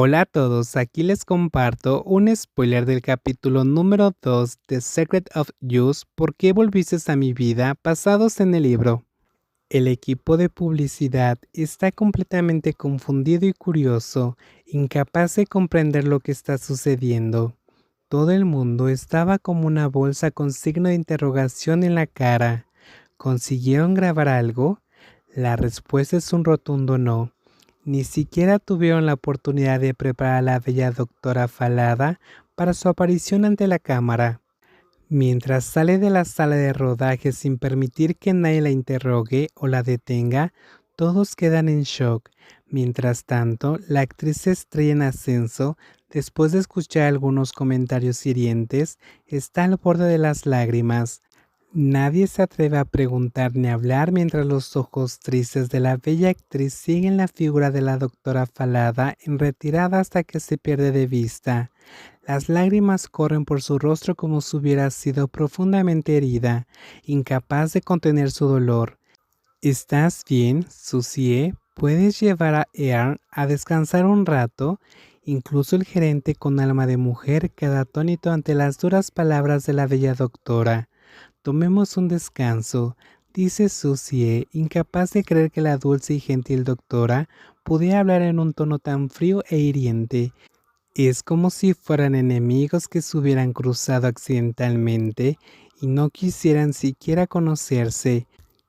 Hola a todos, aquí les comparto un spoiler del capítulo número 2 de Secret of Use, ¿Por qué volviste a mi vida? basados en el libro. El equipo de publicidad está completamente confundido y curioso, incapaz de comprender lo que está sucediendo. Todo el mundo estaba como una bolsa con signo de interrogación en la cara. ¿Consiguieron grabar algo? La respuesta es un rotundo no. Ni siquiera tuvieron la oportunidad de preparar a la bella doctora Falada para su aparición ante la cámara. Mientras sale de la sala de rodaje sin permitir que nadie la interrogue o la detenga, todos quedan en shock. Mientras tanto, la actriz estrella en ascenso después de escuchar algunos comentarios hirientes, está al borde de las lágrimas. Nadie se atreve a preguntar ni hablar mientras los ojos tristes de la bella actriz siguen la figura de la doctora Falada en retirada hasta que se pierde de vista. Las lágrimas corren por su rostro como si hubiera sido profundamente herida, incapaz de contener su dolor. ¿Estás bien, Susie? ¿Puedes llevar a Earn a descansar un rato? Incluso el gerente con alma de mujer queda atónito ante las duras palabras de la bella doctora. Tomemos un descanso, dice Susie, incapaz de creer que la dulce y gentil doctora pudiera hablar en un tono tan frío e hiriente. Es como si fueran enemigos que se hubieran cruzado accidentalmente y no quisieran siquiera conocerse.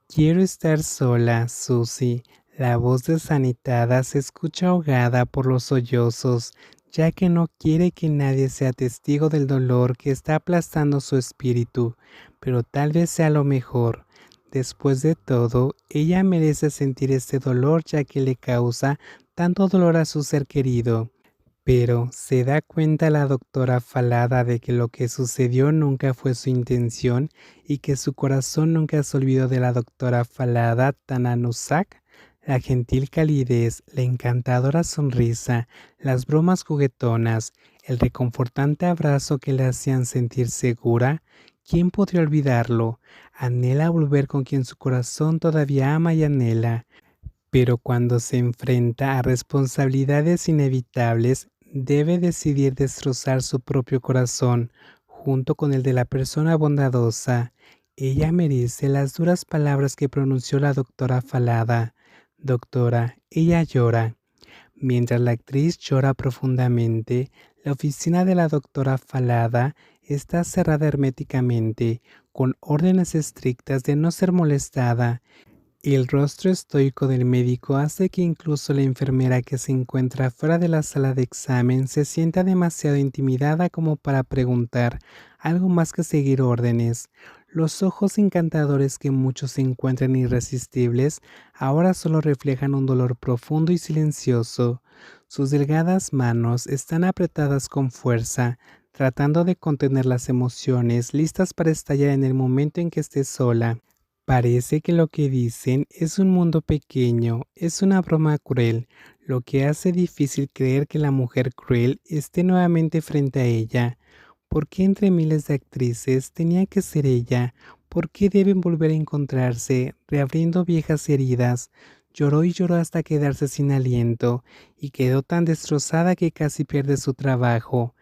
Quiero estar sola, Susie. La voz desanitada se escucha ahogada por los sollozos, ya que no quiere que nadie sea testigo del dolor que está aplastando su espíritu, pero tal vez sea lo mejor. Después de todo, ella merece sentir este dolor ya que le causa tanto dolor a su ser querido. Pero se da cuenta la doctora Falada de que lo que sucedió nunca fue su intención y que su corazón nunca se olvidó de la doctora Falada Tananusak la gentil calidez, la encantadora sonrisa, las bromas juguetonas, el reconfortante abrazo que le hacían sentir segura, ¿quién podría olvidarlo? Anhela volver con quien su corazón todavía ama y anhela. Pero cuando se enfrenta a responsabilidades inevitables, debe decidir destrozar su propio corazón, junto con el de la persona bondadosa. Ella merece las duras palabras que pronunció la doctora Falada. Doctora, ella llora. Mientras la actriz llora profundamente, la oficina de la doctora Falada está cerrada herméticamente, con órdenes estrictas de no ser molestada. El rostro estoico del médico hace que incluso la enfermera que se encuentra fuera de la sala de examen se sienta demasiado intimidada como para preguntar algo más que seguir órdenes. Los ojos encantadores que muchos encuentran irresistibles ahora solo reflejan un dolor profundo y silencioso. Sus delgadas manos están apretadas con fuerza, tratando de contener las emociones, listas para estallar en el momento en que esté sola. Parece que lo que dicen es un mundo pequeño, es una broma cruel, lo que hace difícil creer que la mujer cruel esté nuevamente frente a ella. ¿Por qué entre miles de actrices tenía que ser ella? ¿Por qué deben volver a encontrarse, reabriendo viejas heridas? Lloró y lloró hasta quedarse sin aliento, y quedó tan destrozada que casi pierde su trabajo.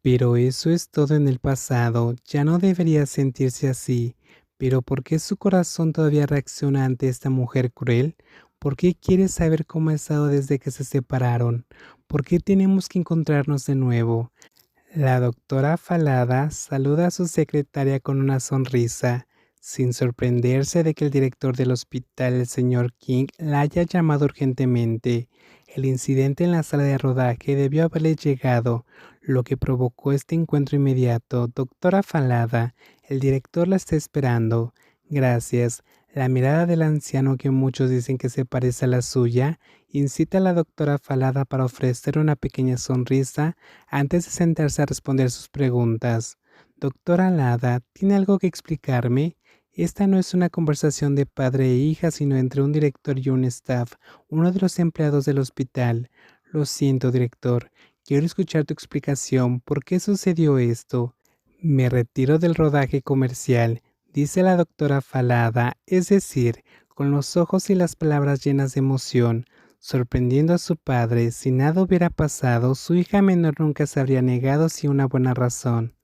Pero eso es todo en el pasado, ya no debería sentirse así. Pero ¿por qué su corazón todavía reacciona ante esta mujer cruel? ¿Por qué quiere saber cómo ha estado desde que se separaron? ¿Por qué tenemos que encontrarnos de nuevo? La doctora Falada saluda a su secretaria con una sonrisa, sin sorprenderse de que el director del hospital, el señor King, la haya llamado urgentemente. El incidente en la sala de rodaje debió haberle llegado, lo que provocó este encuentro inmediato. Doctora Falada, el director la está esperando. Gracias. La mirada del anciano que muchos dicen que se parece a la suya incita a la doctora Falada para ofrecer una pequeña sonrisa antes de sentarse a responder sus preguntas. Doctora Alada, ¿tiene algo que explicarme? Esta no es una conversación de padre e hija, sino entre un director y un staff, uno de los empleados del hospital. Lo siento, director. Quiero escuchar tu explicación. ¿Por qué sucedió esto? Me retiro del rodaje comercial dice la doctora Falada, es decir, con los ojos y las palabras llenas de emoción. sorprendiendo a su padre. Si nada hubiera pasado, su hija menor nunca se habría negado sin una buena razón.